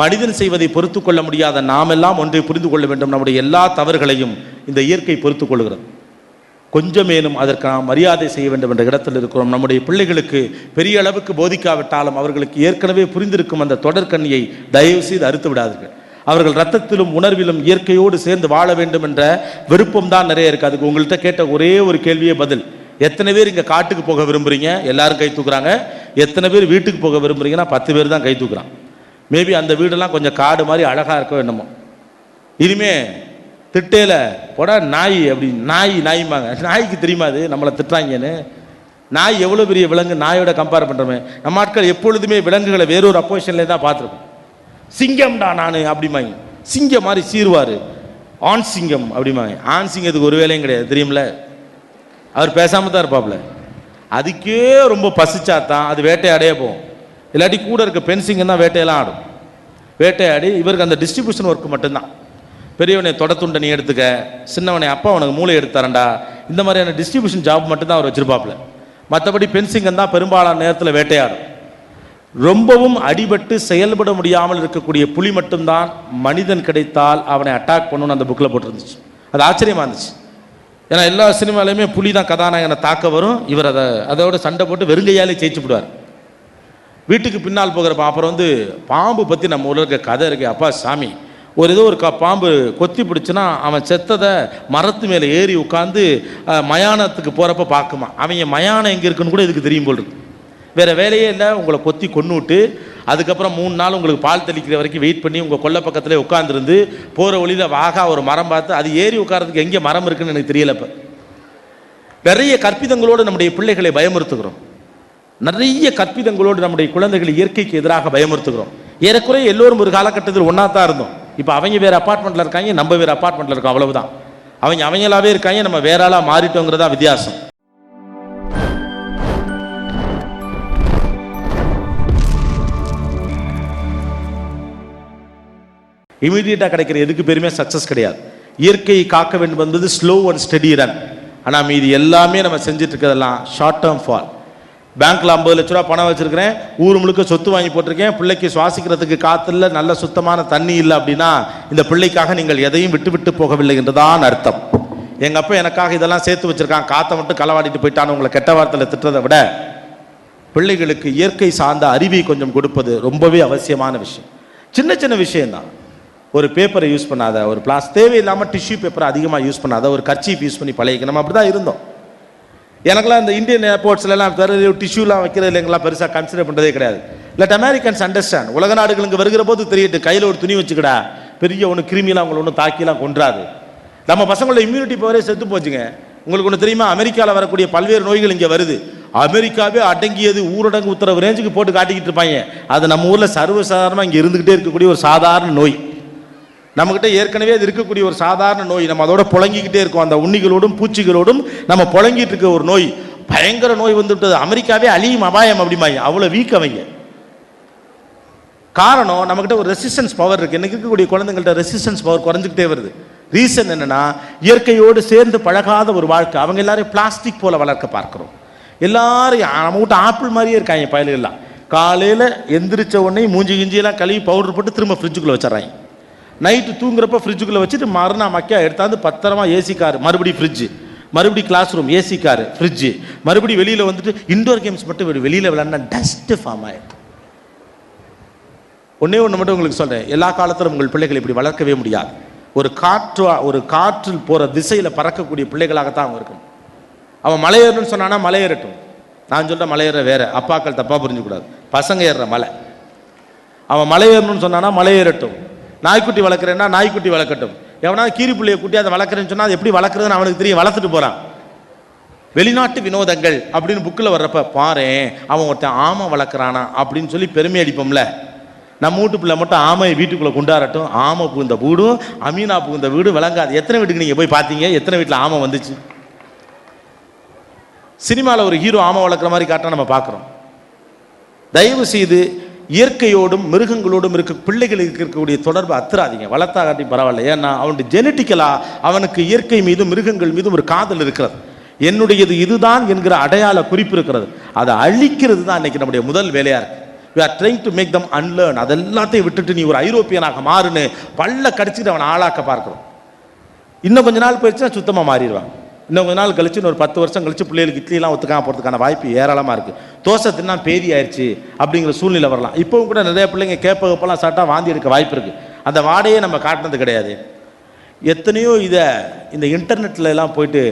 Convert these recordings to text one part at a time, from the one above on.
மனிதன் செய்வதை பொறுத்து கொள்ள முடியாத நாமெல்லாம் ஒன்றை புரிந்து கொள்ள வேண்டும். நம்முடைய எல்லா தவறுகளையும் இந்த இயற்கை பொறுத்து கொள்கிறது. கொஞ்சமேனும் அதற்கு நாம் மரியாதை செய்ய வேண்டும் என்ற இடத்தில் இருக்கிறோம். நம்முடைய பிள்ளைகளுக்கு பெரிய அளவுக்கு போதிக்காவிட்டாலும் அவர்களுக்கு ஏற்கனவே புரிந்திருக்கும் அந்த தொடர்கண்ணியை தயவு செய்து அறுத்து விடாதீர்கள். அவர்கள் ரத்தத்திலும் உணர்விலும் இயற்கையோடு சேர்ந்து வாழ வேண்டும் என்ற விருப்பம் தான் நிறைய இருக்குது அதுக்கு உங்கள்கிட்ட கேட்ட ஒரே ஒரு கேள்வியே பதில். எத்தனை பேர் இங்கே காட்டுக்கு போக விரும்புகிறீங்க எல்லாரும் கை தூக்குறாங்க. எத்தனை பேர் வீட்டுக்கு போக விரும்புகிறீங்கன்னா பத்து பேர் தான் கை தூக்குறான். மேபி அந்த வீடெல்லாம் கொஞ்சம் காடு மாதிரி அழகாக இருக்கோ என்னமோ. இனிமே திட்டையில போடா நாய் அப்படி நாய் நாய்மாங்க நாய்க்கு தெரியுமா அது? நம்மளை திட்டுறாங்கன்னு. நாய் எவ்வளோ பெரிய விலங்கு? நாயோட கம்பேர் பண்ணுறோமே நம்ம ஆட்கள் எப்பொழுதுமே விலங்குகளை வேறொரு அப்போசிஷன்லேயே தான் பார்த்துருக்கோம் சிங்கம்டா நான் அப்படிமாங்க சிங்கம் மாதிரி சீருவார் ஆண் சிங்கம் அப்படிமாங்க ஆண் சிங்கத்துக்கு ஒரு வேலையும் கிடையாது. தெரியும்ல அவர் பேசாமல் தான் இருப்பாப்புல. அதுக்கே ரொம்ப பசிச்சா தான் அது வேட்டையாடையே போகும். இல்லாட்டி கூட இருக்க பென்சிங்க தான் வேட்டையெல்லாம் ஆடும். வேட்டையாடி இவருக்கு அந்த டிஸ்ட்ரிபியூஷன் ஒர்க் மட்டும்தான். பெரியவனை தொடத்துண்டை நீ எடுத்துக்க சின்னவனை அப்பா உனக்கு மூளை எடுத்தாரண்டா இந்த மாதிரியான டிஸ்ட்ரிபியூஷன் ஜாப் மட்டும்தான் அவர் வச்சிருப்பாப்புல. மற்றபடி பென்சிங்கன் தான் பெரும்பாலான நேரத்தில் வேட்டையாடும். ரொம்பவும் அடிபட்டு செயல்பட முடியாமல் இருக்கக்கூடிய புலி மட்டும்தான் மனிதன் கிடைத்தால் அவனை அட்டாக் பண்ணணும்னு அந்த புக்கில் போட்டிருந்துச்சு. அது ஆச்சரியமா இருந்துச்சு. ஏன்னா எல்லா சினிமாலையுமே புலி தான் கதாநாயகனை தாக்க வரும். இவர் அதை அதோட சண்டை போட்டு வெறுங்கையாலே ஜெயிச்சு விடுவார். வீட்டுக்கு பின்னால் போகிறப்ப அப்புறம் வந்து பாம்பு பற்றி நம்ம உலக கதை இருக்கு அப்பா சாமி. ஒரு ஏதோ ஒரு க பாம்பு கொத்தி பிடிச்சுன்னா அவன் செத்ததை மரத்து மேலே ஏறி உட்காந்து மயானத்துக்கு போகிறப்ப பார்க்குமா? அவங்க மயானம் எங்கே இருக்குன்னு கூட இதுக்கு தெரியும் போல் இருக்கு. வேறு வேலையே இல்லை உங்களை கொத்தி கொன்று விட்டு அதுக்கப்புறம் மூணு நாள் உங்களுக்கு பால் தெளிக்கிற வரைக்கும் வெயிட் பண்ணி உங்கள் கொல்லை பக்கத்தில் உட்காந்துருந்து போகிற வழியில் வாகா ஒரு மரம் பார்த்து அது ஏறி உட்காரதுக்கு எங்கே மரம் இருக்குன்னு எனக்கு தெரியல இப்போ நிறைய கற்பிதங்களோடு நம்முடைய பிள்ளைகளை பயமுறுத்துகிறோம். நிறைய கற்பிதங்களோடு நம்முடைய குழந்தைகள் இயற்கைக்கு எதிராக பயமுறுத்துகிறோம். ஏறக்குறைய எல்லோரும் ஒரு காலகட்டத்தில் ஒன்றா தான் இருந்தோம். இப்போ அவங்க வேறு அப்பார்ட்மெண்ட்டில் இருக்காங்க நம்ம வேறு அப்பார்ட்மெண்ட்டில் இருக்கோம் அவ்வளவுதான். அவங்க அவங்களாவே இருக்காங்க நம்ம வேற ஆளாக மாறிட்டோங்கிறதா வித்தியாசம். இமீடியட்டாக கிடைக்கிற எதுக்கு பெருமே சக்ஸஸ் கிடையாது. இயற்கையை காக்க வேண்டும் என்பது ஸ்லோ அண்ட் ஸ்டெடி ரன் ஆனால் மீதி எல்லாமே நம்ம செஞ்சுட்டு இருக்கிறதெல்லாம் ஷார்ட் டேர்ம் ஃபால் பேங்க்கில் ஐம்பது லட்ச ரூபா பணம் வச்சுருக்கிறேன். ஊர் முழுக்க சொத்து வாங்கி போட்டிருக்கேன். பிள்ளைக்கு சுவாசிக்கிறதுக்கு காற்றுல நல்ல சுத்தமான தண்ணி இல்லை அப்படின்னா இந்த பிள்ளைக்காக நீங்கள் எதையும் விட்டு விட்டு போகவில்லை என்றுதான் அர்த்தம். எங்கள் அப்பா எனக்காக இதெல்லாம் சேர்த்து வச்சிருக்கான். காற்றை மட்டும் களவாடிட்டு போயிட்டான்னு உங்களை கெட்ட வார்த்தையில் திட்டுறதை விட பிள்ளைகளுக்கு இயற்கை சார்ந்த அறிவை கொஞ்சம் கொடுப்பது ரொம்பவே அவசியமான விஷயம். சின்ன சின்ன விஷயந்தான் ஒரு பேப்பரை யூஸ் பண்ணாத ஒரு பிளாஸ் தேவையில்லாமல் டிஷ்யூ பேப்பரை அதிகமாக யூஸ் பண்ணாத ஒரு கர்ச்சீப் யூஸ் பண்ணி பழகிக்க நம்ம அப்படி தான் இருந்தோம். எனக்கெல்லாம் இந்த இந்தியன் ஏர்போர்ட்ஸ்லாம் பெரிய டிஷ்யூலாம் வைக்கிறது இல்லைங்களா பெருசாக கன்சிடர் பண்ணுறதே கிடையாது. லெட் அமெரிக்கன்ஸ் அண்டர்ஸ்டாண்ட் உலக நாடுகளுக்கு வருகிற போது தெரியட்டு கையில் ஒரு துணி வச்சுக்கடா. பெரிய ஒன்று கிருமிலாம் உங்களை ஒன்றும் தாக்கிலாம் கொன்றாது. நம்ம பசங்களோட இம்யூனிட்டி பவரே செத்து போச்சுங்க. உங்களுக்கு ஒன்று தெரியுமா? அமெரிக்காவில் வரக்கூடிய பல்வேறு நோய்கள் இங்கே வருது. அமெரிக்காவே அடங்கியது ஊரடங்கு உத்தரவு ரேஞ்சுக்கு போட்டு காட்டிக்கிட்டு இருப்பாங்க. அது நம்ம ஊரில் சர்வசாதாரணமாக இங்கே இருந்துக்கிட்டே இருக்கக்கூடிய ஒரு சாதாரண நோய். நம்மக்கிட்ட ஏற்கனவே அது இருக்கக்கூடிய ஒரு சாதாரண நோய். நம்ம அதோட புழங்கிக்கிட்டே இருக்கோம். அந்த உண்ணிகளோடும் பூச்சிகளோடும் நம்ம புழங்கிட்டு இருக்க ஒரு நோய். பயங்கர நோய் வந்துவிட்டது. அமெரிக்காவே அழியும் அபாயம் அப்படிமாங்க அவ்வளோ வீக் அவங்க. காரணம் நம்மக்கிட்ட ஒரு ரெசிஸ்டன்ஸ் பவர் இருக்குது எனக்கு இருக்கக்கூடிய குழந்தைங்கள்ட்ட ரெசிஸ்டன்ஸ் பவர் குறைஞ்சிக்கிட்டே வருது. ரீசன் என்னென்னா இயற்கையோடு சேர்ந்து பழகாத ஒரு வாழ்க்கை. அவங்க எல்லாரையும் பிளாஸ்டிக் போல் வளர்க்க பார்க்குறோம். எல்லாரும் நம்ம கிட்ட ஆப்பிள் மாதிரியே இருக்காங்க பயலுகள்லாம். காலையில் எந்திரிச்ச உடனே மூஞ்சி கிஞ்சியெல்லாம் கழுவி பவுடர் போட்டு திரும்ப ஃப்ரிட்ஜுக்குள்ளே வச்சிடறாங்க. நைட்டு தூங்குறப்ப ஃப்ரிட்ஜுக்குள்ளே வச்சுட்டு மறுநாள் மக்கியா எடுத்தாந்து பத்திரமா ஏசி கார் மறுபடியும் ஃப்ரிட்ஜு மறுபடியும் class room AC car fridge மறுபடியும் வெளியில் வந்துட்டு இண்டோர் கேம்ஸ் மட்டும் வெளியில் விளாண்டா டஸ்ட்டு ஃபார்ம் ஆயிடும். ஒன்றே ஒன்று மட்டும் உங்களுக்கு சொல்கிறேன் எல்லா காலத்திலும் உங்கள் பிள்ளைகளை இப்படி வளர்க்கவே முடியாது. ஒரு காற்று ஒரு காற்றில் போகிற திசையில் பறக்கக்கூடிய பிள்ளைகளாகத்தான் அவங்க இருக்கும் அவன் மலையேறணும்னு சொன்னான்னா சொன்னானா மலை ஏறட்டும் நான் சொல்கிற மலை வேற. அப்பாக்கள் தப்பாக புரிஞ்சுக்கூடாது பசங்க ஏறுற மலை. அவன் மலையேறணும்னு சொன்னான்னா சொன்னானா நாய்க்குட்டி வளர்க்குறேன்னா நாய்க்குட்டி வளர்க்கட்டும். எவனா கீரி பிள்ளையை குட்டி அதை வளர்க்குறேன்னு சொன்னால் அது எப்படி வளர்க்குறதுன்னு அவனுக்கு தெரியும் வளர்த்துட்டு போகிறான் வெளிநாட்டு வினோதங்கள் அப்படின்னு புக்கில் வர்றப்ப பாரேன் அவன் ஒருத்தன் ஆமை வளர்க்குறானா அப்படின்னு சொல்லி பெருமை அடிப்போம்ல. நம்ம வீட்டு பிள்ளை மட்டும் ஆமையை வீட்டுக்குள்ளே கொண்டாடட்டும் ஆமை புகுந்த வீடும் அமீனா புகுந்த வீடு விளங்காது. எத்தனை வீட்டுக்கு நீங்கள் போய் பார்த்தீங்க? எத்தனை வீட்டில் ஆமை வந்துச்சு? சினிமாவில் ஒரு ஹீரோ ஆமை வளர்க்குற மாதிரி காட்ட நம்ம பார்க்குறோம். தயவு செய்து இயற்கையோடும் மிருகங்களோடும் இருக்க பிள்ளைகளுக்கு இருக்கக்கூடிய தொடர்பு அத்துறாதீங்க வளர்த்தா காட்டி பரவாயில்ல. ஏன்னா அவனுடைய ஜெனட்டிக்கலாக அவனுக்கு இயற்கை மீதும் மிருகங்கள் மீதும் ஒரு காதல் இருக்கிறது. என்னுடையது இதுதான் என்கிற அடையாள குறிப்பு இருக்கிறது. அதை அழிக்கிறது தான் இன்னைக்கு நம்முடைய முதல் வேலையா இருக்கு. We are trying to make them unlearn அதெல்லாத்தையும் விட்டுட்டு நீ ஒரு ஐரோப்பியனாக மாறுன்னு பல்ல கடிச்சிட்டு அவனை ஆளாக்க பார்க்குறோம். இன்னும் கொஞ்ச நாள் போயிடுச்சுன்னா சுத்தமாக மாறிடுவான். இன்னும் கொஞ்ச நாள் கழிச்சு ஒரு பத்து வருஷம் கழிச்சு பிள்ளைகளுக்கு இட்லிலாம் ஒத்துக்காம போகிறதுக்கான வாய்ப்பு ஏராளமாக இருக்குது தோசை தின்னா பேதி ஆயிடுச்சு அப்படிங்கிற சூழ்நிலை வரலாம். இப்போவும் கூட நிறைய பிள்ளைங்க கேப்பகப்பெல்லாம் சாப்பிட்டா வாந்தி எடுக்க வாய்ப்பு இருக்குது அந்த வாடையே நம்ம காட்டினது கிடையாது. எத்தனையோ இதை இந்த இன்டர்நெட்டில் எல்லாம் போயிட்டு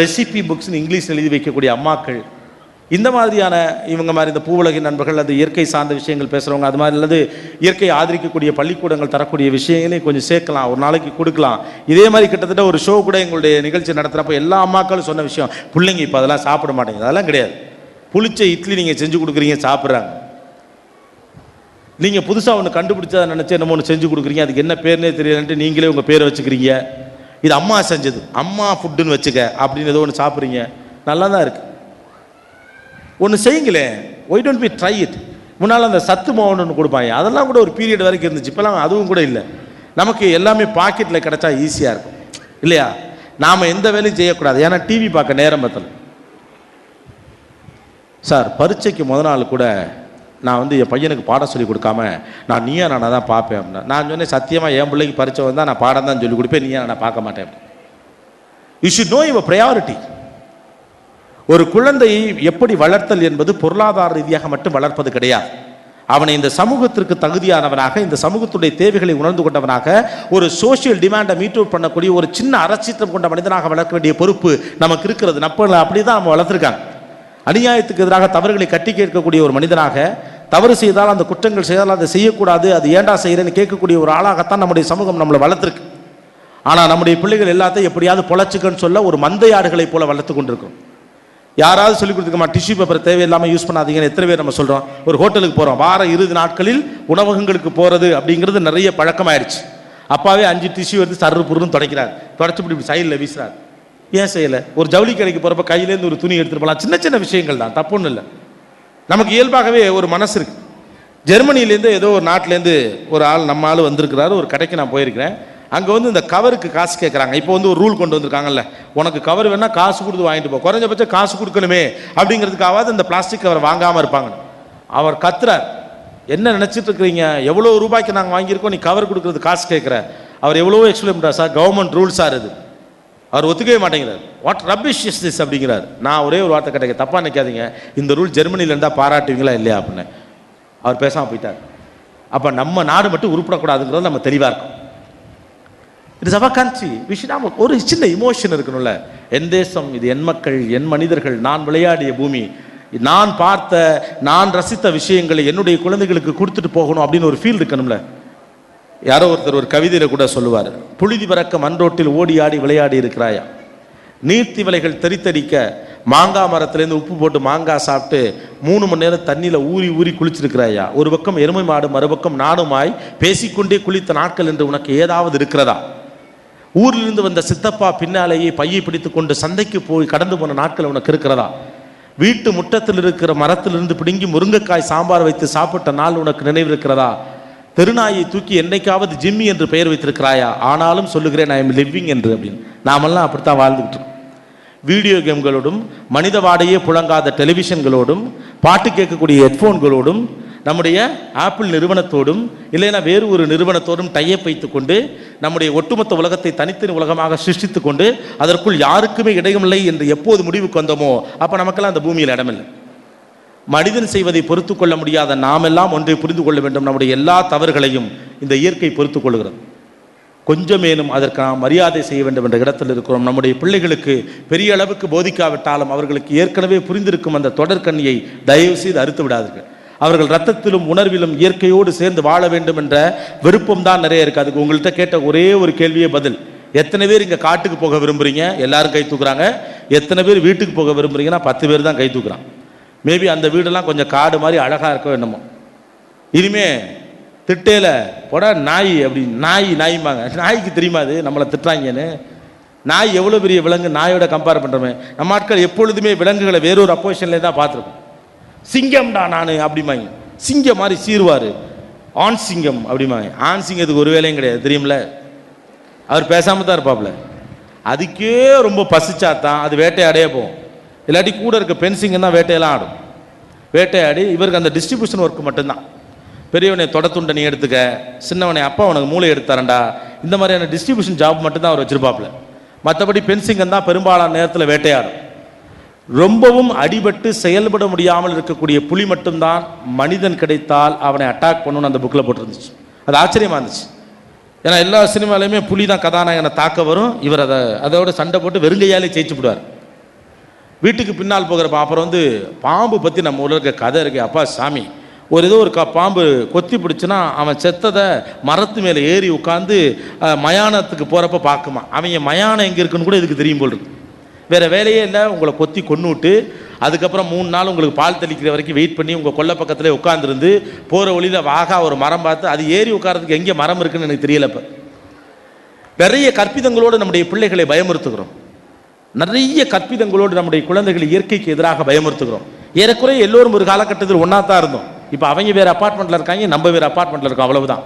ரெசிபி புக்ஸ்னு இங்கிலீஷ் எழுதி வைக்கக்கூடிய அம்மாக்கள் இந்த மாதிரியான இவங்க மாதிரி இந்த பூவுலகின் நண்பர்கள் அது இயற்கை சார்ந்த விஷயங்கள் பேசுகிறவங்க அது மாதிரி அல்லது இயற்கை ஆதரிக்கக்கூடிய பள்ளிக்கூடங்கள் தரக்கூடிய விஷயங்களையும் கொஞ்சம் சேர்க்கலாம். ஒரு நாளைக்கு கொடுக்கலாம். இதே மாதிரி கிட்டத்தட்ட ஒரு ஷோ கூட எங்களுடைய நிகழ்ச்சி நடத்துகிறப்ப எல்லா அம்மாக்களும் சொன்ன விஷயம் பிள்ளைங்க இப்போ அதெல்லாம் சாப்பிட மாட்டேங்குது. அதெல்லாம் கிடையாது. புளிச்ச இட்லி நீங்கள் செஞ்சு கொடுக்குறீங்க சாப்பிட்றாங்க. நீங்கள் புதுசாக ஒன்று கண்டுபிடிச்சா நினச்சி என்னமோ ஒன்று செஞ்சு கொடுக்குறீங்க அதுக்கு என்ன பேர்னே தெரியலன்ட்டு நீங்களே உங்கள் பேரை வச்சுக்கிறீங்க. இது அம்மா செஞ்சது. அம்மா ஃபுட்டுன்னு வச்சுக்க அப்படின்னு ஏதோ ஒன்று சாப்பிட்றீங்க. நல்லா தான் இருக்குது ஒன்று செய்யுங்களேன் why don't be try it முன்னால் அந்த சத்து மாவுன்னு ஒன்று கொடுப்பாங்க. அதெல்லாம் கூட ஒரு பீரியட் வரைக்கும் இருந்துச்சு. இப்போலாம் அதுவும் கூட இல்லை. நமக்கு எல்லாமே பாக்கெட்டில் கிடச்சா ஈஸியாக இருக்கும். இல்லையா? நாம் எந்த வேலையும் செய்யக்கூடாது. ஏன்னா டிவி பார்க்க நேரம் பத்தலை. சார் பரீட்சைக்கு முத நாள் கூட நான் வந்து என் பையனுக்கு பாடம் சொல்லி கொடுக்காம நான் நீயா நானா தான் பார்ப்பேன் அப்படின்னா நான் சொன்னேன் சத்தியமாக என் பிள்ளைக்கு பரிச்சை வந்தால் நான் பாடம் தான் சொல்லி கொடுப்பேன் நீயா நான் பார்க்க மாட்டேன். You should know your priority ஒரு குழந்தையை எப்படி வளர்த்தல் என்பது பொருளாதார ரீதியாக மட்டும் வளர்ப்பது கிடையாது. அவனை இந்த சமூகத்திற்கு தகுதியானவனாக இந்த சமூகத்துடைய தேவைகளை உணர்ந்து கொண்டவனாக ஒரு சோஷியல் டிமாண்டை மீட் அவுட் பண்ணக்கூடிய ஒரு சின்ன அரசியத்தம் கொண்ட மனிதனாக வளர்க்க வேண்டிய பொறுப்பு நமக்கு இருக்கிறது. நம்ம அப்படி தான் நம்ம வளர்த்துருக்காங்க அநியாயத்துக்கு எதிராக தவறுகளை கட்டி கேட்கக்கூடிய ஒரு மனிதனாக தவறு செய்தால் அந்த குற்றங்கள் செய்தால் அதை செய்யக்கூடாது அது ஏண்டா செய்கிறேன்னு கேட்கக்கூடிய ஒரு ஆளாகத்தான் நம்முடைய சமூகம் நம்மளை வளர்த்துருக்கு. ஆனால் நம்முடைய பிள்ளைகள் எல்லாத்தையும் எப்படியாவது பொழைச்சிக்கன்னு சொல்ல ஒரு மந்தை ஆடுகளைப் போல வளர்த்து கொண்டிருக்கிறோம் யாராவது சொல்லி கொடுத்துக்கமா டிஷ்யூ பேப்பர் தேவையில்லாமல் யூஸ் பண்ணாதீங்கன்னு எத்தனை பேர் நம்ம சொல்கிறோம் ஒரு ஹோட்டலுக்கு போகிறோம் வார இறுதி நாட்களில் உணவகங்களுக்கு போகிறது அப்படிங்கிறது நிறைய பழக்கமாயிருச்சு. அப்பாவே அஞ்சு டிஷ்யூ எடுத்து சர்ரு புருன்னு தொடக்கிறார். தொடச்சி இப்படி சைடில் வீசுறாரு. ஏன் செய்யலை? ஒரு ஜவுளி கடைக்கு போகிறப்ப கையிலேருந்து ஒரு துணி எடுத்துட்டு போகலாம் சின்ன சின்ன விஷயங்கள் தான். தப்பு ஒன்றும் இல்லை. நமக்கு இயல்பாகவே ஒரு மனசு இருக்கு. ஜெர்மனிலேருந்து ஏதோ ஒரு நாட்டிலேருந்து ஒரு ஆள் நம்ம ஆள் வந்திருக்கிறாரு. ஒரு கடைக்கு நான் போயிருக்கிறேன். அங்கே வந்து இந்த கவருக்கு காசு கேட்குறாங்க இப்போ வந்து ஒரு ரூல் கொண்டு வந்திருக்காங்கல்ல. உனக்கு கவர் வேணால் காசு கொடுத்து வாங்கிட்டு போ. குறைஞ்சபட்சம் காசு கொடுக்கணுமே அப்படிங்கிறதுக்காவது இந்த பிளாஸ்டிக் கவர் வாங்காமல் இருப்பாங்க அவர் கத்துறார். என்ன நினச்சிட்டு இருக்கிறீங்க? எவ்வளோ ரூபாய்க்கு நாங்கள் வாங்கியிருக்கோம். நீ கவர் கொடுக்குறது காசு கேட்குற அவர் எவ்வளோ எக்ஸ்பிளைன் பண்ணுறார் சார் கவர்மெண்ட் ரூல்ஸ் சார் இது. அவர் ஒத்துக்கவே மாட்டேங்கிறார். வாட் ரபிஷ் இஸ் திஸ் அப்படிங்கிறார். நான் ஒரே ஒரு வார்த்தை கிடைக்க தப்பாக நினைக்காதீங்க. இந்த ரூல் ஜெர்மனியில் இருந்தால் பாராட்டுவீங்களா இல்லையா அப்படின்னு. அவர் பேசாமல் போயிட்டார். அப்போ நம்ம நாடு மட்டும் உருப்படக்கூடாதுங்கிறது நம்ம தெளிவாக இருக்கும். இட் இஸ் அவர் கண்ட்ரி விஷயம் ஒரு சின்ன இமோஷன் இருக்கணும்ல. என் தேசம் இது என் மக்கள் என் மனிதர்கள் நான் விளையாடிய பூமி நான் பார்த்த நான் ரசித்த விஷயங்களை என்னுடைய குழந்தைகளுக்கு கொடுத்துட்டு போகணும் அப்படின்னு ஒரு ஃபீல் இருக்கணும்ல. யாரோ ஒருத்தர் ஒரு கவிதையில் கூட சொல்லுவார் புழுதி பறக்க மண்ரோட்டில் ஓடி ஆடி விளையாடி இருக்கிறாயா? நீர்த்தி வலைகள் தெரித்தடிக்க மாங்காய் மரத்துலேருந்து உப்பு போட்டு மாங்காய் சாப்பிட்டு மூணு மணி நேரம் தண்ணியில் ஊறி ஊறி குளிச்சிருக்கிறாயா? ஒரு பக்கம் எருமை மாடு மறுபக்கம் நாடுமாய் பேசிக்கொண்டே குளித்த நாட்கள் என்று உனக்கு ஏதாவது இருக்கிறதா? ஊரிலிருந்து வந்த சித்தப்பா பின்னாலேயே பையை பிடித்து கொண்டு சந்தைக்கு போய் கடந்து போன நாட்கள் உனக்கு இருக்கிறதா? வீட்டு முற்றத்தில் இருக்கிற மரத்திலிருந்து பிடுங்கி முருங்கைக்காய் சாம்பார் வைத்து சாப்பிட்ட நாள் உனக்கு நினைவு இருக்கிறதா தெருநாயை தூக்கி என்னைக்காவது ஜிம்மி என்று பெயர் வைத்திருக்கிறாயா? ஆனாலும் சொல்லுகிறேன் ஐ எம் லிவிங் என்று அப்படின்னு. நாமெல்லாம் அப்படித்தான் வாழ்ந்துகிட்டு வீடியோ கேம்களோடும் மனித வாடையே புழங்காத டெலிவிஷன்களோடும் பாட்டு கேட்கக்கூடிய ஹெட்ஃபோன்களோடும் நம்முடைய ஆப்பிள் நிறுவனத்தோடும் இல்லைன்னா வேறு ஒரு நிறுவனத்தோடும் டையப் வைத்து கொண்டு நம்முடைய ஒட்டுமொத்த உலகத்தை தனித்தனி உலகமாக சிருஷ்டித்து கொண்டு அதற்குள் யாருக்குமே இடமில்லை என்று எப்போது முடிவுக்கு வந்தோமோ அப்போ நமக்கெல்லாம் அந்த பூமியில் இடமில்லை. மனிதன் செய்வதை பொறுத்து கொள்ள முடியாத நாமெல்லாம் ஒன்றை புரிந்து கொள்ள வேண்டும். நம்முடைய எல்லா தவறுகளையும் இந்த இயற்கை பொறுத்து கொள்கிறது. கொஞ்சமேனும் அதற்கு நாம் மரியாதை செய்ய வேண்டும் என்ற இடத்தில் இருக்கிறோம். நம்முடைய பிள்ளைகளுக்கு பெரிய அளவுக்கு போதிக்காவிட்டாலும் அவர்களுக்கு ஏற்கனவே புரிந்திருக்கும் அந்த தொடர்கண்ணியை தயவு செய்து அறுத்து விடாதீர்கள். அவர்கள் ரத்தத்திலும் உணர்விலும் இயற்கையோடு சேர்ந்து வாழ வேண்டும் என்ற விருப்பம் தான் நிறைய இருக்குது அதுக்கு உங்கள்கிட்ட கேட்ட ஒரே ஒரு கேள்வியே பதில். எத்தனை பேர் இங்கே காட்டுக்கு போக விரும்புகிறீங்க எல்லாரும் கை தூக்குறாங்க. எத்தனை பேர் வீட்டுக்கு போக விரும்புகிறீங்கன்னா பத்து பேர் தான் கை தூக்குறான். மேபி அந்த வீடெல்லாம் கொஞ்சம் காடு மாதிரி அழகாக இருக்கோ என்னமோ. இனிமே திட்டேல போட நாய் அப்படி நாய் நாய்மாங்க நாய்க்கு தெரியுமா அது? நம்மளை திட்டுறாங்கன்னு. நாய் எவ்வளோ பெரிய விலங்கு? நாயோட கம்பேர் பண்ணுறோமே நம்ம ஆட்கள் எப்பொழுதுமே விலங்குகளை வேறொரு அப்போசிஷன்லேயே தான் பார்த்துருக்கோம். சிங்கம்டா நான் அப்படிமாங்க சிங்கம் மாதிரி சீருவார் ஆண் சிங்கம் அப்படிமாங்க ஆண் சிங்கத்துக்கு ஒரு வேலையும் கிடையாது. தெரியும்ல அவர் பேசாமல் தான் இருப்பாப்புல. அதுக்கே ரொம்ப பசிச்சா தான் அது வேட்டையாடையே போகும். இல்லாட்டி கூட இருக்க பென்சிங்க தான் வேட்டையெல்லாம் ஆடும். வேட்டையாடி இவருக்கு அந்த டிஸ்ட்ரிபியூஷன் ஒர்க் மட்டும்தான். பெரியவனை தொடத்துண்டை நீ எடுத்துக்க சின்னவனை அப்பா உனக்கு மூளை எடுத்தாரண்டா இந்த மாதிரியான டிஸ்ட்ரிபியூஷன் ஜாப் மட்டும்தான் அவர் வச்சிருப்பாப்புல. மற்றபடி பென்சிங்கன் தான் பெரும்பாலான நேரத்தில் வேட்டையாடும். ரொம்பவும் அடிபட்டு செயல்பட முடியாமல் இருக்கக்கூடிய புலி மட்டும்தான் மனிதன் கிடைத்தால் அவனை அட்டாக் பண்ணணும்னு அந்த புக்கில் போட்டிருந்துச்சு. அது ஆச்சரியமா இருந்துச்சு. ஏன்னா எல்லா சினிமாலையுமே புலி தான் கதாநாயகனை தாக்க வரும். இவர் அதை அதோட சண்டை போட்டு வெறுங்கையாலே ஜெயிச்சு விடுவார். வீட்டுக்கு பின்னால் போகிறப்ப அப்புறம் வந்து பாம்பு பற்றி நம்ம உலக கதை இருக்கு. அப்பா சாமி. ஒரு ஏதோ ஒரு க பாம்பு கொத்தி பிடிச்சுன்னா அவன் செத்ததை மரத்து மேலே ஏறி உட்காந்து மயானத்துக்கு போகிறப்ப பார்க்குமா. அவங்க மயானம் எங்கே இருக்குன்னு கூட இதுக்கு தெரியும் போல் இருக்கு. வேறு வேலையே இல்லை. உங்களை கொத்தி கொண்டு விட்டு அதுக்கப்புறம் மூணு நாள் உங்களுக்கு பால் தெளிக்கிற வரைக்கும் வெயிட் பண்ணி உங்கள் கொல்லை பக்கத்தில் உட்காந்துருந்து போகிற வழியில் வாகா ஒரு மரம் பார்த்து அது ஏறி உட்காரதுக்கு எங்கே மரம் இருக்குன்னு எனக்கு தெரியல இப்போ நிறைய கற்பிதங்களோடு நம்முடைய பிள்ளைகளை பயமுறுத்துக்கிறோம் நிறைய கற்பிதங்களோடு நம்முடைய குழந்தைகளை இயற்கைக்கு எதிராக பயமுறுத்துகிறோம். ஏறக்குறைய எல்லோரும் ஒரு காலகட்டத்தில் ஒன்றா தான் இருந்தோம். இப்போ அவங்க வேறு அப்பார்ட்மெண்ட்டில் இருக்காங்க நம்ம வேறு அப்பார்ட்மெண்ட்டில் இருக்கோம் அவ்வளவுதான்.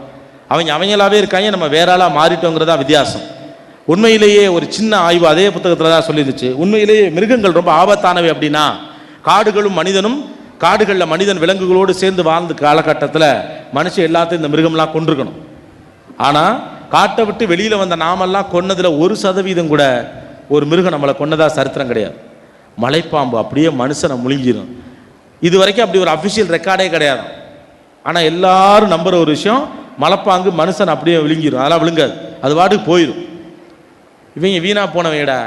அவங்க அவங்களாவே இருக்காங்க நம்ம வேற ஆளாக மாறிட்டோங்கிறதா வித்தியாசம். உண்மையிலேயே ஒரு சின்ன ஆய்வு அதே புத்தகத்தில் தான் சொல்லிருந்துச்சு உண்மையிலேயே மிருகங்கள் ரொம்ப ஆபத்தானவை அப்படின்னா காடுகளும் மனிதனும் காடுகளில் மனிதன் விலங்குகளோடு சேர்ந்து வாழ்ந்த காலகட்டத்தில் மனுஷன் எல்லாத்தையும் இந்த மிருகம்லாம் கொண்டிருக்கணும் ஆனால் காட்டை விட்டு வெளியில் வந்த நாமெல்லாம் கொன்னதில் ஒரு சதவீதம் கூட ஒரு மிருகம் நம்மளை கொன்னதா சரித்திரம் கிடையாது. மலைப்பாம்பு அப்படியே மனுஷனை முழுங்கிடும் இது வரைக்கும் அப்படி ஒரு அஃபிஷியல் ரெக்கார்டே கிடையாது. ஆனால் எல்லாரும் நம்புகிற ஒரு விஷயம் மலைப்பாங்கு மனுஷன் அப்படியே விழுங்கிடும் அதெல்லாம் விழுங்காது. அது பாட்டுக்கு போயிடும் இவங்க வீணாக போனவையடா.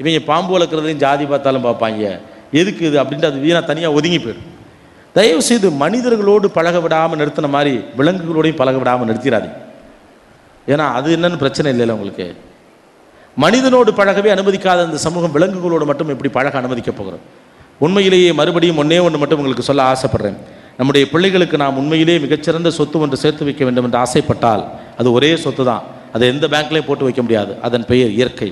இவங்க பாம்பு வளர்க்குறதையும் ஜாதி பார்த்தாலும் பார்ப்பாங்க. எதுக்கு இது அப்படின்ட்டு அது வீணாக தனியாக ஒதுங்கி போயிடும் தயவு செய்து மனிதர்களோடு பழக விடாமல் நிறுத்தின மாதிரி விலங்குகளோடையும் பழக விடாமல் நிறுத்திடாதீங்க ஏன்னா அது என்னன்னு பிரச்சனை இல்லைல்ல உங்களுக்கு. மனிதனோடு பழகவே அனுமதிக்காத இந்த சமூகம் விலங்குகளோடு மட்டும் எப்படி பழக அனுமதிக்க போகிறோம் உண்மையிலேயே மறுபடியும் ஒன்னே ஒன்று மட்டும் உங்களுக்கு சொல்ல ஆசைப்படுறேன். நம்முடைய பிள்ளைகளுக்கு நாம் உண்மையிலேயே மிகச்சிறந்த சொத்து ஒன்று சேர்த்து வைக்க வேண்டும் என்று ஆசைப்பட்டால் அது ஒரே சொத்து தான். அதை எந்த பேங்க்லேயும் போட்டு வைக்க முடியாது. அதன் பெயர் இயற்கை.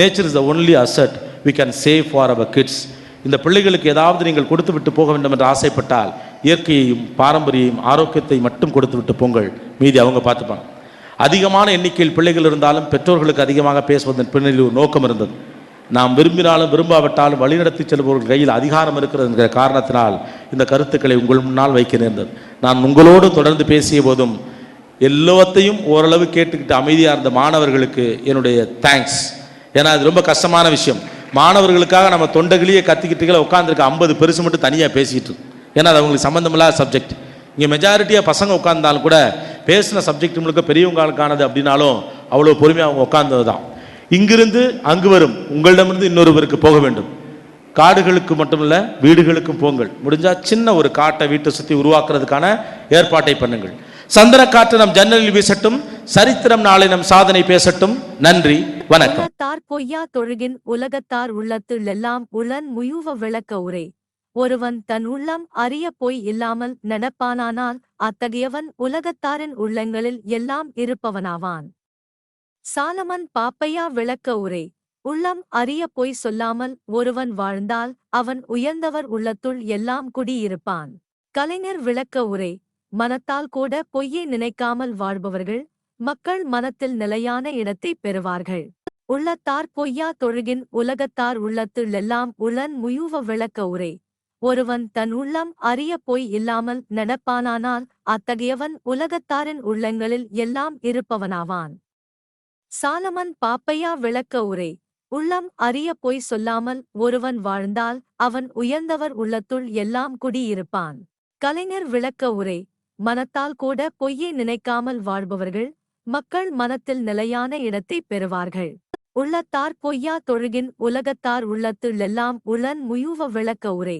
Nature is the only asset we can save for our kids இந்த பிள்ளைகளுக்கு ஏதாவது நீங்கள் கொடுத்து விட்டு போக வேண்டும் என்று ஆசைப்பட்டால் இயற்கையையும் பாரம்பரியையும் ஆரோக்கியத்தை மட்டும் கொடுத்து விட்டு போங்கள். மீதி அவங்க பார்த்துப்பாங்க. அதிகமான எண்ணிக்கையில் பிள்ளைகள் இருந்தாலும் பெற்றோர்களுக்கு அதிகமாக பேசுவதன் பின்னணியில் ஒரு நோக்கம் இருந்தது. நாம் விரும்பினாலும் விரும்பாவிட்டாலும் வழிநடத்தி செல்பவர்கள் கையில் அதிகாரம் இருக்கிறது என்கிற காரணத்தினால் இந்த கருத்துக்களை உங்கள் முன்னால் வைக்க நேர்ந்தது. நான் உங்களோடு தொடர்ந்து பேசிய போதும் எல்லாத்தையும் ஓரளவு கேட்டுக்கிட்டு அமைதியாக இருந்த மாணவர்களுக்கு என்னுடைய தேங்க்ஸ் ஏன்னா அது ரொம்ப கஷ்டமான விஷயம். மாணவர்களுக்காக நம்ம தொண்டகிலேயே கத்திக்கிட்டுகளை உட்காந்துருக்க ஐம்பது பெருசு மட்டும் தனியாக பேசிக்கிட்டு இருக்கு. ஏன்னா அது அவங்களுக்கு சம்மந்தமில்லாத சப்ஜெக்ட் இங்கே மெஜாரிட்டியாக பசங்க உட்காந்தாலும் கூட பேசின சப்ஜெக்ட் முழுக்க பெரியவங்களுக்கானது அப்படின்னாலும் அவ்வளோ பொறுமையாக அவங்க உட்கார்ந்தது தான் இங்கிருந்து அங்கு வரும். உங்களிடமிருந்து இன்னொருவருக்கு போக வேண்டும். காடுகளுக்கு மட்டுமல்ல வீடுகளுக்கும் போங்கள். முடிஞ்சால் சின்ன ஒரு காட்டை வீட்டை சுற்றி உருவாக்குறதுக்கான ஏற்பாட்டை பண்ணுங்கள். சந்திர காற்று நம் ஜன்னலில் வீசட்டும். சரித்திரம் நாளை நம் சாதனை பேசட்டும். நன்றி. வணக்கம். தார் பொய்யா தொழுகின் உலகத்தார் உள்ளத்தில் எல்லாம் உளன் முயுவ விளக்க உரை. ஒருவன் தன் உள்ளம் அறிய பொய் இல்லாமல் நடப்பானானால் அத்தகையவன் உலகத்தாரின் உள்ளங்களில் எல்லாம் இருப்பவனாவான். சாலமன் பாப்பையா விளக்க உரை. உள்ளம் அறிய பொய் சொல்லாமல் ஒருவன் வாழ்ந்தால் அவன் உயர்ந்தவர் உள்ளத்துள் எல்லாம் குடியிருப்பான். கலைஞர் விளக்க உரை. மனத்தால் கூட பொய்யை நினைக்காமல் வாழ்பவர்கள் மக்கள் மனத்தில் நிலையான இடத்தைப் பெறுவார்கள். உள்ளத்தார் பொய்யா தொழுகின் உலகத்தார் உள்ளத்துள்ளெல்லாம் உளன் முயுவ விளக்க உரை. ஒருவன் தன் உள்ளம் அறிய பொய் இல்லாமல் நடப்பானானால் அத்தகையவன் உலகத்தாரின் உள்ளங்களில் எல்லாம் இருப்பவனாவான். சாலமன் பாப்பையா விளக்க உரை. உள்ளம் அறிய பொய் சொல்லாமல் ஒருவன் வாழ்ந்தால் அவன் உயர்ந்தவர் உள்ளத்துள் எல்லாம் குடியிருப்பான். கலைஞர் விளக்க உரை. மனத்தால் கூட பொய்யை நினைக்காமல் வாழ்பவர்கள் மக்கள் மனத்தில் நிலையான இடத்தைப் பெறுவார்கள். உள்ளத்தார் பொய்யா தொழுகின் உலகத்தார் உள்ளத்துள்ளெல்லாம் உளன் முயுவ விளக்க உரை.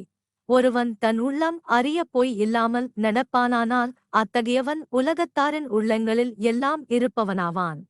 ஒருவன் தன் உள்ளம் அறிய பொய் இல்லாமல் நடப்பானானால் அத்தகையவன் உலகத்தாரின் உள்ளங்களில் எல்லாம் இருப்பவனாவான்.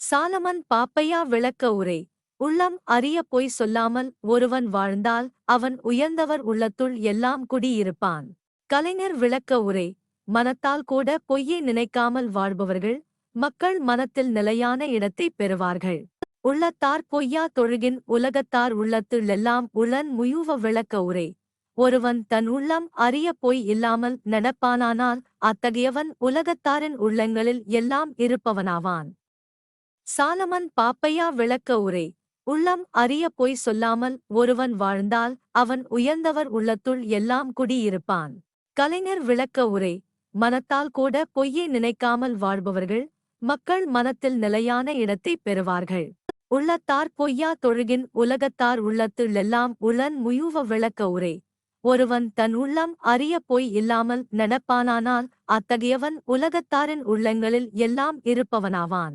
சாலமன் பாப்பையா விளக்க உரை. உள்ளம் அறிய பொய் சொல்லாமல் ஒருவன் வாழ்ந்தால் அவன் உயர்ந்தவர் உள்ளத்துள் எல்லாம் குடியிருப்பான். கலைஞர் விளக்க உரை. மனத்தால் கூட பொய்யை நினைக்காமல் வாழ்பவர்கள் மக்கள் மனத்தில் நிலையான இடத்தைப் பெறுவார்கள். உள்ளத்தார் பொய்யா தொழுகின் உலகத்தார் உள்ளத்துள்ளெல்லாம் உளன் முயுவ விளக்க உரை. ஒருவன் தன் உள்ளம் அறிய பொய் இல்லாமல் நடப்பானானால் அத்தகையவன் உலகத்தாரின் உள்ளங்களில் எல்லாம் இருப்பவனாவான். சாலமன் பாப்பையா விளக்க உரை. உள்ளம் அறிய பொய் சொல்லாமல் ஒருவன் வாழ்ந்தால் அவன் உயர்ந்தவர் உள்ளத்துள் எல்லாம் குடியிருப்பான். கலைஞர் விளக்க உரை. மனத்தால் கூட பொய்யை நினைக்காமல் வாழ்பவர்கள் மக்கள் மனத்தில் நிலையான இடத்தைப் பெறுவார்கள். உள்ளத்தார் பொய்யா தொழுகின் உலகத்தார் உள்ளத்துள்ளெல்லாம் உளன் முயுவ விளக்க உரை. ஒருவன் தன் உள்ளம் அறிய பொய் இல்லாமல் நடப்பானானால் அத்தகையவன் உலகத்தாரின் உள்ளங்களில் எல்லாம் இருப்பவனாவான்.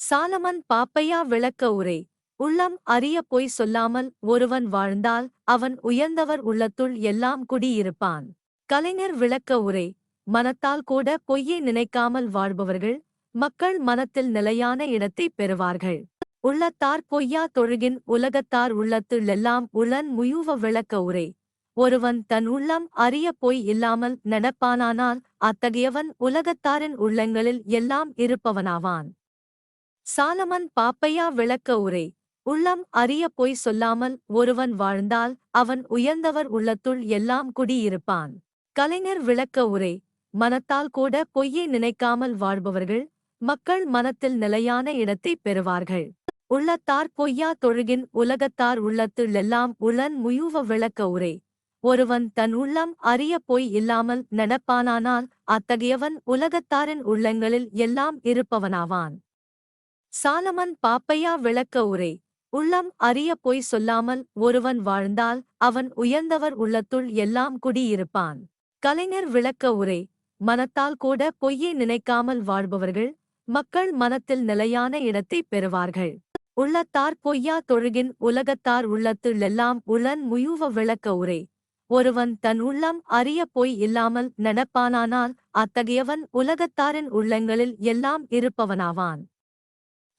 சாலமன் பாப்பையா விளக்க உரை. உள்ளம் அறிய பொய் சொல்லாமல் ஒருவன் வாழ்ந்தால் அவன் உயர்ந்தவர் உள்ளத்துள் எல்லாம் குடியிருப்பான். கலைஞர் விளக்க உரை. மனத்தால் கூட பொய்யை நினைக்காமல் வாழ்பவர்கள் மக்கள் மனத்தில் நிலையான இடத்தைப் பெறுவார்கள். உள்ளத்தார் பொய்யா தொழுகின் உலகத்தார் உள்ளத்துள்ளெல்லாம் உளன் முயுவ விளக்க உரை. ஒருவன் தன் உள்ளம் அறிய பொய் இல்லாமல் நடப்பானானால் அத்தகையவன் உலகத்தாரின் உள்ளங்களில் எல்லாம் இருப்பவனாவான். சாலமன் பாப்பையா விளக்க உரை. உள்ளம் அறிய பொய் சொல்லாமல் ஒருவன் வாழ்ந்தால் அவன் உயர்ந்தவர் உள்ளத்துள் எல்லாம் குடியிருப்பான். கலைஞர் விளக்க உரை. மனத்தால் கூட பொய்யை நினைக்காமல் வாழ்பவர்கள் மக்கள் மனத்தில் நிலையான இடத்தைப் பெறுவார்கள். உள்ளத்தார் பொய்யா தொழுகின் உலகத்தார் உள்ளத்துள்ளெல்லாம் உளன் முயுவ விளக்க உரை. ஒருவன் தன் உள்ளம் அறிய பொய் இல்லாமல் நடப்பானானால் அத்தகையவன் உலகத்தாரின் உள்ளங்களில் எல்லாம் இருப்பவனாவான். சாலமன் பாப்பையா விளக்க உரை. உள்ளம் அறிய பொய் சொல்லாமல் ஒருவன் வாழ்ந்தால் அவன் உயர்ந்தவர் உள்ளத்துள் எல்லாம் குடியிருப்பான். கலைஞர் விளக்க உரை. மனத்தால் கூட பொய்யை நினைக்காமல் வாழ்பவர்கள் மக்கள் மனத்தில் நிலையான இடத்தைப் பெறுவார்கள். உள்ளத்தார் பொய்யா தொழுகின் உலகத்தார் உள்ளத்துள்ளெல்லாம் உளன் முயுவ விளக்க உரை. ஒருவன் தன் உள்ளம் அறிய பொய் இல்லாமல் நடப்பானானால் அத்தகையவன் உலகத்தாரின் உள்ளங்களில் எல்லாம் இருப்பவனாவான்.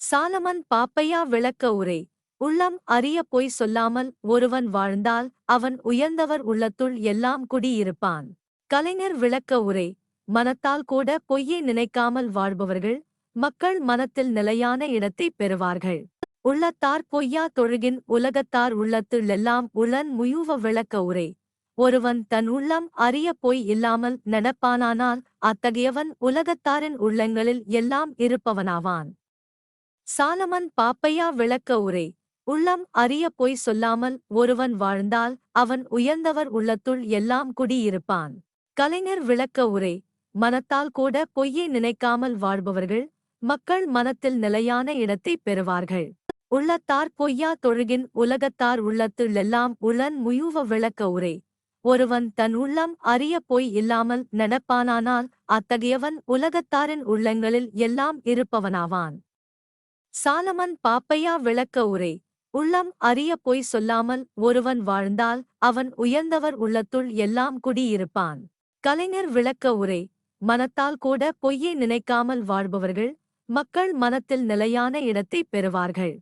சாலமன் பாப்பையா விளக்க உரை. உள்ளம் அறிய பொய் சொல்லாமல் ஒருவன் வாழ்ந்தால் அவன் உயர்ந்தவர் உள்ளத்துள் எல்லாம் குடியிருப்பான். கலைஞர் விளக்க உரை. மனத்தால் கூட பொய்யை நினைக்காமல் வாழ்பவர்கள் மக்கள் மனத்தில் நிலையான இடத்தைப் பெறுவார்கள். உள்ளத்தார் பொய்யா தொழுகின் உலகத்தார் உள்ளத்துள்ளெல்லாம் உளன் முயுவ விளக்க உரை. ஒருவன் தன் உள்ளம் அறிய பொய் இல்லாமல் நடப்பானானால் அத்தகையவன் உலகத்தாரின் உள்ளங்களில் எல்லாம் இருப்பவனாவான். சாலமன் பாப்பையா விளக்க உரை. உள்ளம் அறிய பொய் சொல்லாமல் ஒருவன் வாழ்ந்தால் அவன் உயர்ந்தவர் உள்ளத்துள் எல்லாம் குடியிருப்பான். கலைஞர் விளக்க உரை. மனத்தால் கூட பொய்யை நினைக்காமல் வாழ்பவர்கள் மக்கள் மனத்தில் நிலையான இடத்தைப் பெறுவார்கள். உள்ளத்தார் பொய்யா தொழுகின் உலகத்தார் உள்ளத்துள்ளெல்லாம் உளன் முயுவ விளக்க உரை. ஒருவன் தன் உள்ளம் அறிய பொய் இல்லாமல் நடப்பானானால் அத்தகையவன் உலகத்தாரின் உள்ளங்களில் எல்லாம் இருப்பவனாவான். சாலமன் பாப்பையா விளக்க உரை. உள்ளம் அறிய பொய் சொல்லாமல் ஒருவன் வாழ்ந்தால் அவன் உயர்ந்தவர் உள்ளத்துள் எல்லாம் குடியிருப்பான். கலைஞர் விளக்க உரை. மனத்தால் கூட பொய்யை நினைக்காமல் வாழ்பவர்கள் மக்கள் மனத்தில் நிலையான இடத்தைப் பெறுவார்கள்.